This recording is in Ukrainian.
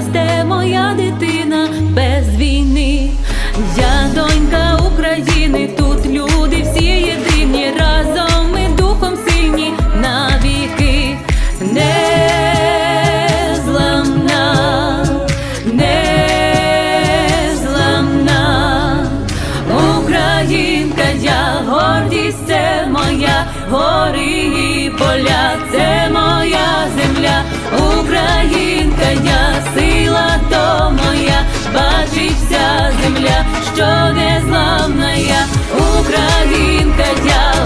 солов'їна, і росте моя дитина без війни. Я донька України, тут люди всі єдині, разом ми духом сильні навіки. Незламна, незламна, Українка, я гордість це моя, гори і поля, це моя земля, Українка, я земля, що незламна я, Українка я.